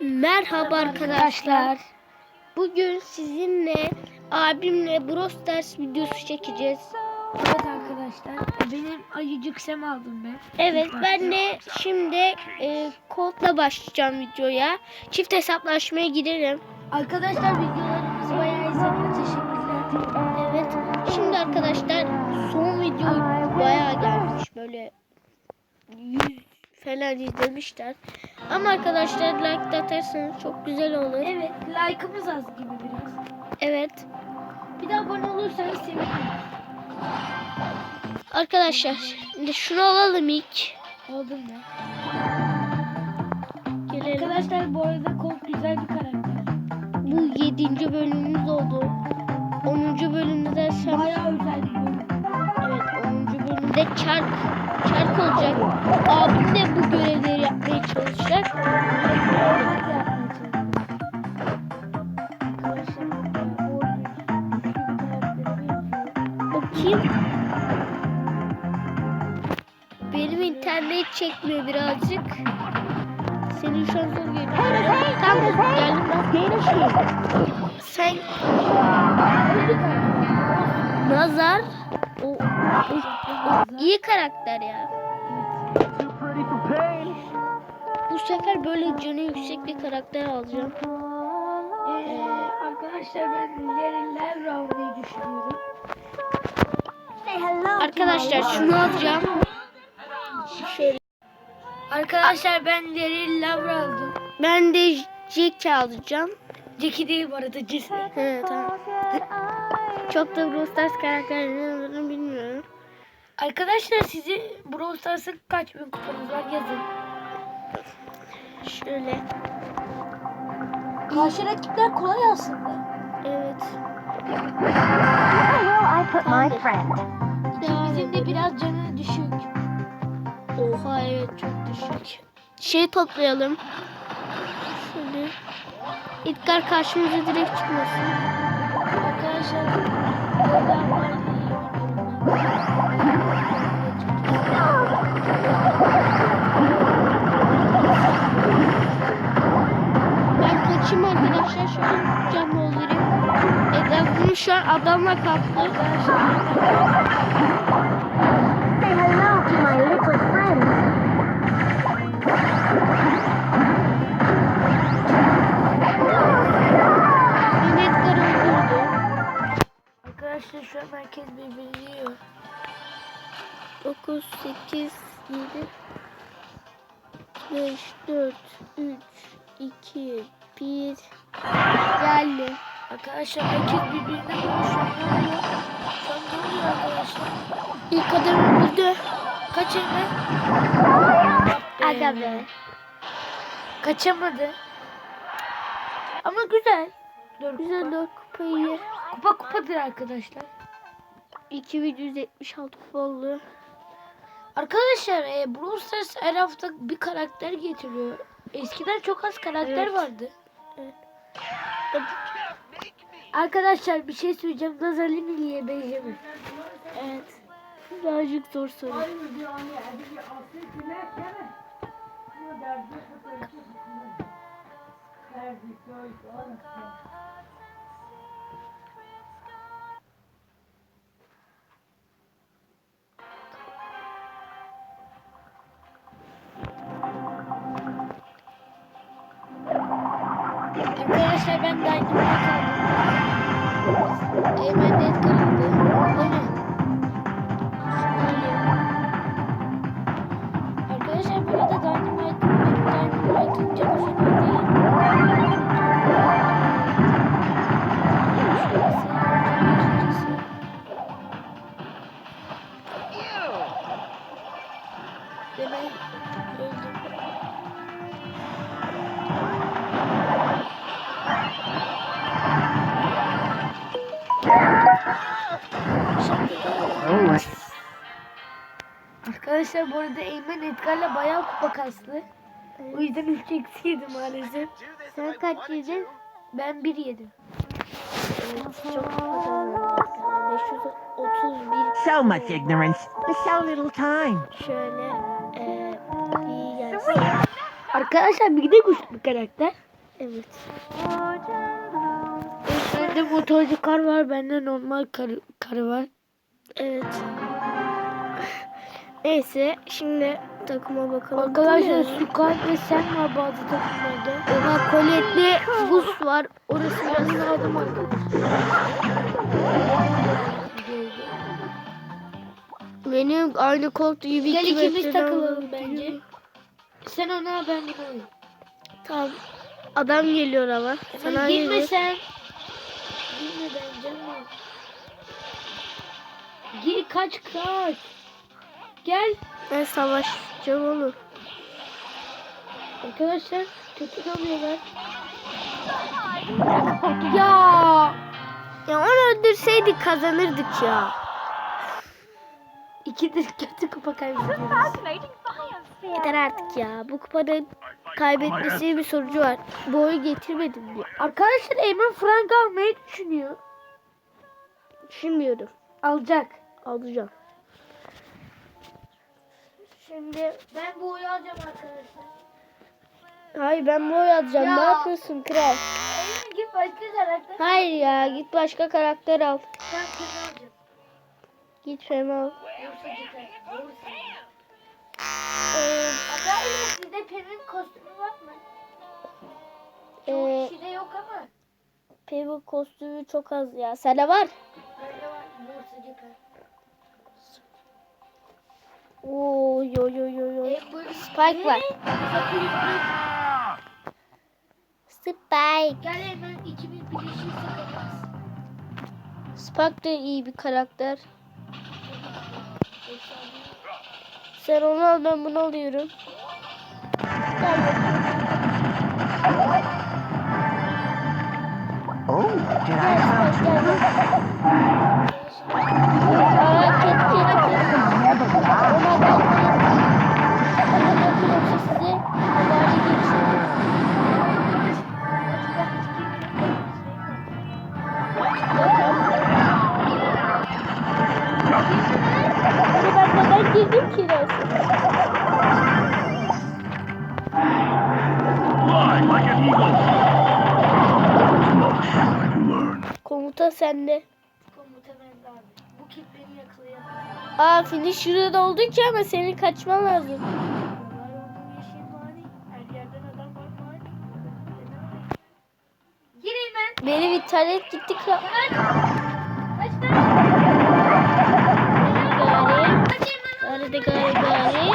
Merhaba arkadaşlar. Bugün sizinle abimle Brawl Stars videosu çekeceğiz. Evet arkadaşlar. Benim ayıcık sem aldım ben. Evet ben de şimdi e, kodla başlayacağım videoya. Çift hesaplaşmaya girelim. Arkadaşlar videolarımız bayağı izleniyor. Teşekkürler. Evet. Şimdi arkadaşlar son video bayağı gelmiş. Böyle 100 falan izlemişler. Ama arkadaşlar like atarsanız çok güzel olur. Evet like'ımız az gibi biraz. Evet. Bir de abone olursanız sevinirim. Arkadaşlar şimdi şunu alalım ilk. Aldım ben. Gelelim. Arkadaşlar bu arada Colt güzel bir karakter. Bu 7. bölümümüz oldu. 10. bölümde dersem Bayağı özel bir bölüm. evet 10. bölümde çark çark olacak. Çekmiyor birazcık. Senin şu an zor geliyor. Tamam geldim ben. Sen Güçlü bir karakter. Nazar o, o, o iyi karakter ya. Bu sefer böyle canı yüksek bir karakter alacağım. Ee, arkadaşlar ben Lerner almayı düşünüyorum. Arkadaşlar şunu alacağım. Şöyle. Arkadaşlar ben Larry Lerner aldım. Ben de Jack alacağım. Jackie değil bu arada Jesse. He tamam. Çok da Brawl Stars karakterlerinin adını bilmiyorum. Arkadaşlar sizi Brawl Stars'ın kaç bin kupanız var yazın. Şöyle. Karşı rakipler kolay aslında. Evet. Where will I put my friend? İkimizin de biraz canı düşük. Oha evet çok düşük. Şey toplayalım. Şöyle. İlkar karşımıza direkt çıkmasın. Arkadaşlar Ben kaçayım arkadaşlar. Şöyle cam doldurayım. Etrafını şu an adamla kaplı. Say Arkadaşlar şu an herkes birbirini yiyor. 9, 8, 7, 5, 4, 3, 2, 1. Geldi. Arkadaşlar herkes birbirine vuruyor. Şu ne oluyor? Arkadaşlar? İlk adam öldü. Kaç elime? Aga be. Kaçamadı. Ama güzel. Dört Güzel kupa. 4 kupayı. Kupa kupadır arkadaşlar. 2176 kupa oldu. Arkadaşlar e, Brawl Stars her hafta bir karakter getiriyor. Eskiden çok az karakter Evet. vardı. Evet. Arkadaşlar bir şey söyleyeceğim. Nazali Milliye benzemiyor. Evet. Birazcık zor soru. Arkadaşlar ben Dynamite aldım. Eymen net kırıldı. Değil mi? Arkadaşlar bu arada Dynamite, Dynamite'ın canı Arkadaşlar bu arada Eymen Edgar'la bayağı kupa kaslı. O yüzden 3 eksi yedi maalesef. Sen kaç yedin? Ben 1 yedim. Evet, çok kazandım. 531 So much ignorance, so little time. şöyle e, bir gelsin. Arkadaşlar bir de güçlü bir karakter. Evet. Bende motorcu kar var. Bende normal kar, karı var. Evet. Neyse şimdi takıma bakalım. Arkadaşlar? Sukar ve sen var bazı takımlarda. Oha koletli buz var. Orası biraz aldım benim aynı koltuğu gibi Gel iki ikimiz takılalım bence. Sen ona ben buna. Tamam. Adam geliyor ama. Sana girme geliyor. sen. Girme ben canım. Gir kaç kaç. Gel. Ben savaşacağım onu. Arkadaşlar kötü kalıyorlar. ya. Ya onu öldürseydik kazanırdık ya. İkidir kötü kupa kaybediyoruz. Yeter artık ya. Bu kupanın kaybetmesi bir sonucu var. Bu oyun getirmedim diye. Arkadaşlar Eymen Frank almayı düşünüyor. Düşünmüyorum. Alacak. Alacağım. Şimdi ben bu alacağım arkadaşlar. Hayır ben bu alacağım. Ya. Ne yapıyorsun kral? Eymen git başka karakter. Hayır ya git başka karakter al. Ben alacağım. Git Fem al. Bursa gider. Ee, sizde Pem'in kostümü var mı? Ee, Çoğu kişide yok ama. Pebble kostümü çok az ya. Sende var. Bende var. Gider. Oo yo yo yo yo. E, böyle Spike var. Spike. Gel hemen ikimiz birleşirsek alırız. Spike de iyi bir karakter. Sen onu al ben bunu alıyorum. Oh, did I Komuta sende. Komuta bende abi. Bu kit beni yakalayamaz. Aa finisher'ı da oldu ki ama senin kaçman lazım. Benim internet gitti. Kaç? Gari. Gari gari gari.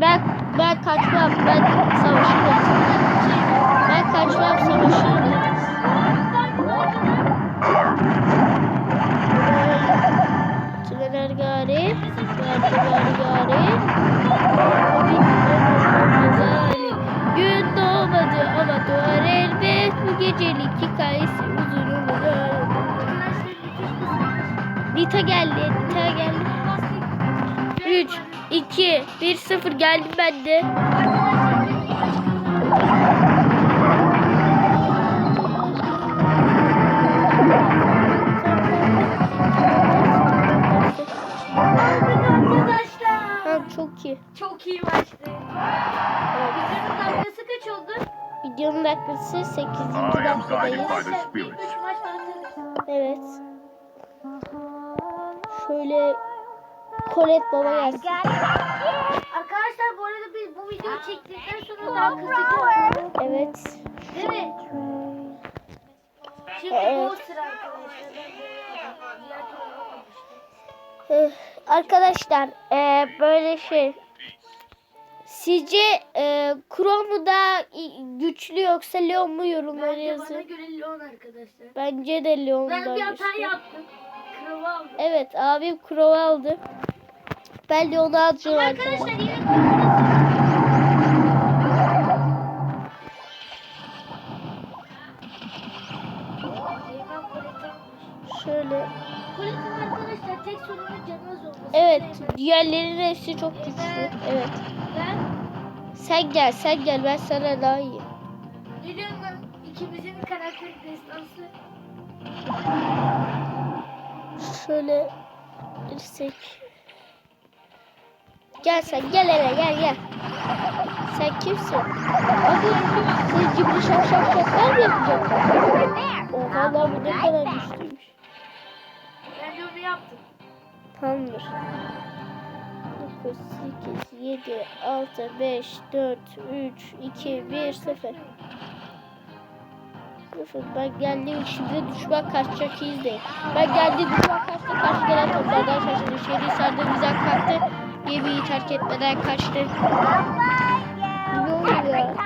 Ben ben kaçmam. Ben savaşırım. Ben kaçmam savaşırım. Tüneler gari. Gari gari gari. Gari. Gün doğmadı ama doğar elbet. Bu gecelik hikayesi uzun olur. Nita geldi. Nita geldi. 3, 2, 1, 0 geldim ben de. Çok iyi. Çok iyi maçtı. Videonun dakikası kaç oldu? Videonun dakikası 8. I am guided by dakikadayız. ilk maç. Evet. Şöyle Kolet baba gelsin. Arkadaşlar bu arada biz bu videoyu çektikten sonra daha kızacağız. Evet. Değil mi? Şimdi Evet. bu sıra arkadaşlar. Diğer türlü Arkadaşlar eh, böyle şey. Sizce e, Chrome da i- güçlü yoksa Leon mu yorumlara Bence bana yazın. göre Leon arkadaşlar. Bence de Leon Ben daha bir hata güçlü. yaptım. Kralı aldım. Evet abim Crow aldı. Ben de onu alacağım Ama arkadaşlar. arkadaşlar yine. Şöyle. Arkadaşlar tek sorunu canı az olması. Evet diğerlerinin hepsi çok güçlü. Evet. Ben Sen gel sen gel ben sana daha iyi. ne diyorum lan? İkimizin karakter destansı. Şöyle girsek. Gel sen gel hele gel gel. Sen kimsin? Hadi siz cibri şak şak şaklar mı yapacaksın? Oha lan bu ne kadar güçlüymüş. Yaptım. Tamamdır. 9, 8, 7, 6, 5, 4, 3, 2, 1, 0. 0. Ben geldiğim şimdi düşman kaçacak izleyin. Ben geldiğim düşman kaçtı. Karşı gelen toplardan şaşırdı. Şehri sardı bizden kalktı. Gemiyi terk etmeden kaçtı. Ne oluyor?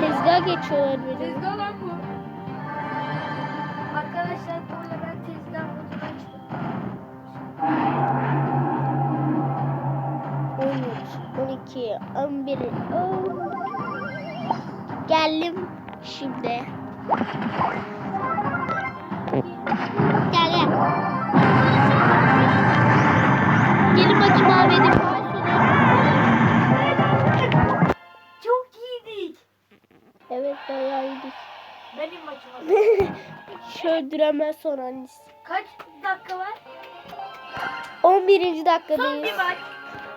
Tezgah geçiyorlar benim. Tezgah lan bu. Arkadaşlar burada 12, 11, 10. Geldim şimdi. Gel gel. Gelin bakayım abi benim Çok iyiydik. Evet bayağı iyiydik. Benim maçıma. Şu öldüremez son annesi. Kaç dakika var? 11. Son bir dakikadayız. maç.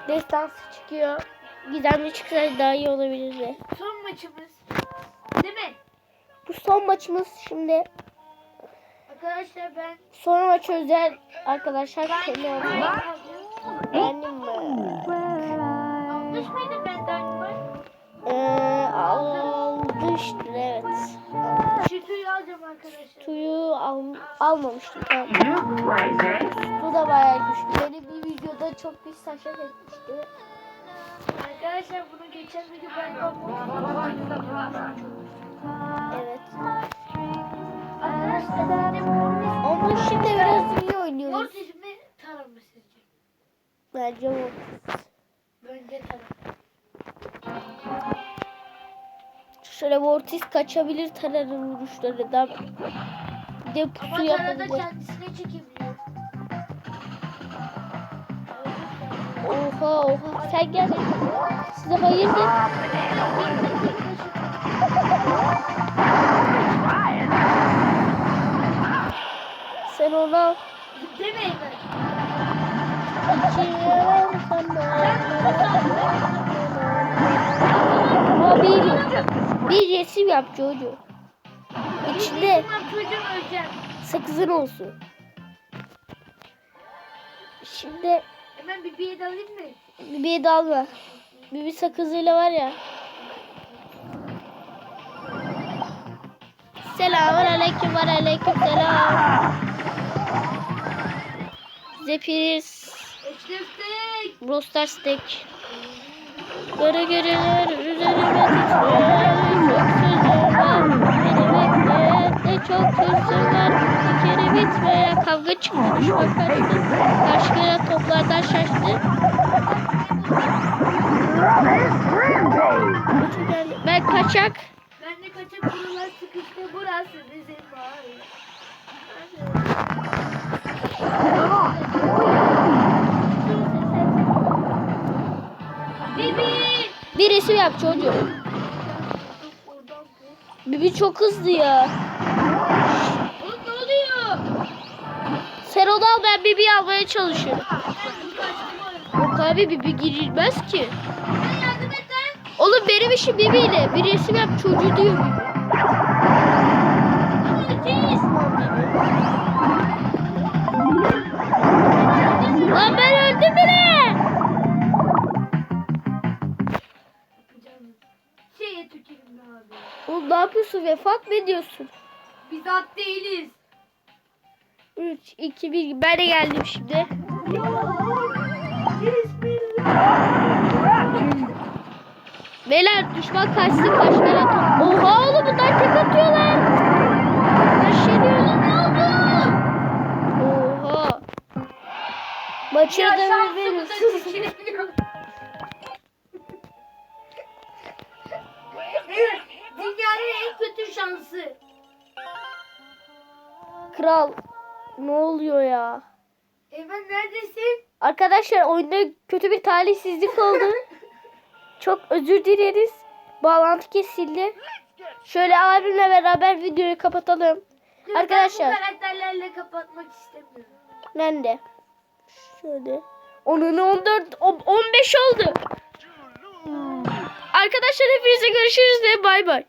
Destansı çıkıyor. Gizemli çıksa daha iyi olabilirdi. Son maçımız. Değil mi? Bu son maçımız şimdi. Arkadaşlar ben Son maç özel arkadaşlar ben kendi ben aldım. Benim mi? Almış mıydım ben Dynamite? Ee, almıştır evet. Şükrü'yü alacağım arkadaşlar. Tuyu al, almamıştım tamam. Bu da bayağı güçlü. Beni bir videoda çok bir saçak etmişti. Arkadaşlar bunu geçen video ben yapmıştım. Evet. Arkadaşlar Mortis, Ama şimdi biraz iyi oynuyoruz. Mortis mi Tara mı sizce? Bence bu. Bence Tara. Şöyle Mortis kaçabilir tararın vuruşlarından. Bir de Ama pusu Tara da yapabilir. kendisine çekebiliyor. Oha oha sen gel. Size hayırdır? Sen ona Demeyin içiyorum sana. Ama bir, resim yap çocuğu. İçinde sakızın olsun. Şimdi Hemen bir bir alayım mı? Bibi'ye dalma. Bibi sakızıyla var ya. Selamun aleyküm ve aleyküm selam. Zepiris. Stars Deck. Göre titriyor. Çok sözüm var. Beni bekleyen de çok sözüm var. Kere bitmeyen kavga çıktı. Düşman kaçtı. Karşı gelen toplardan şaştı. Ben kaçak. Ben de kaçıp buralar sıkıştı. Burası bizim mahalle. Bibi. Bir resim yap çocuğum. Bibi çok hızlı ya. Oğlum ne oluyor? Sen onu al ben Bibi'yi almaya çalışıyorum. Yok abi Bibi girilmez ki. Oğlum benim işim Bibi'yle. Bir resim yap çocuğu diyor Bibi. Lan ben öldüm bile. Şeye tükürüm abi. Oğlum ne yapıyorsun? Vefat mı ediyorsun? Biz at değiliz. 3, 2, 1. Ben de geldim şimdi. Beyler düşman kaçtı kaç tane top. Oha oğlum bunlar tek atıyorlar. Yaşanıyor. Ne oldu? Oha. Maçı da evet. Dünyanın en kötü şansı. Kral. Ne oluyor ya? Eymen neredesin? Arkadaşlar oyunda kötü bir talihsizlik oldu. Çok özür dileriz. Bağlantı kesildi. Şöyle abimle beraber videoyu kapatalım. Kız, Arkadaşlar. Ben bu karakterlerle kapatmak istemiyorum. Ben de. Şöyle. Onun 14 o- 15 oldu. Arkadaşlar hepinize görüşürüz de bay bay.